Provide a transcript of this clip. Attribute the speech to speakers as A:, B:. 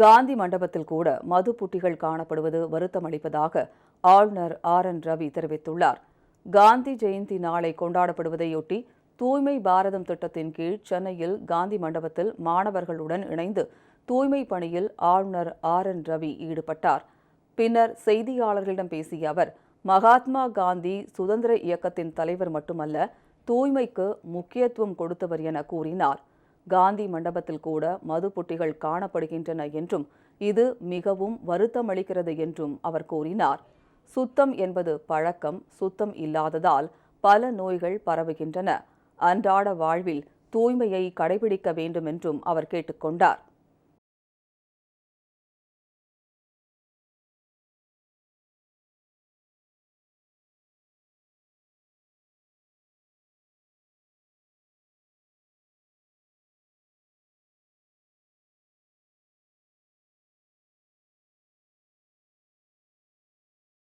A: காந்தி மண்டபத்தில் கூட மது புட்டிகள் காணப்படுவது வருத்தமளிப்பதாக ஆளுநர் ஆர் என் ரவி தெரிவித்துள்ளார் காந்தி ஜெயந்தி நாளை கொண்டாடப்படுவதையொட்டி தூய்மை பாரதம் திட்டத்தின் கீழ் சென்னையில் காந்தி மண்டபத்தில் மாணவர்களுடன் இணைந்து தூய்மை பணியில் ஆளுநர் ஆர் என் ரவி ஈடுபட்டார் பின்னர் செய்தியாளர்களிடம் பேசிய அவர் மகாத்மா காந்தி சுதந்திர இயக்கத்தின் தலைவர் மட்டுமல்ல தூய்மைக்கு முக்கியத்துவம் கொடுத்தவர் என கூறினார் காந்தி மண்டபத்தில் கூட மது புட்டிகள் காணப்படுகின்றன என்றும் இது மிகவும் வருத்தமளிக்கிறது என்றும் அவர் கூறினார் சுத்தம் என்பது பழக்கம் சுத்தம் இல்லாததால் பல நோய்கள் பரவுகின்றன அன்றாட வாழ்வில் தூய்மையை கடைபிடிக்க வேண்டும் என்றும் அவர் கேட்டுக்கொண்டார்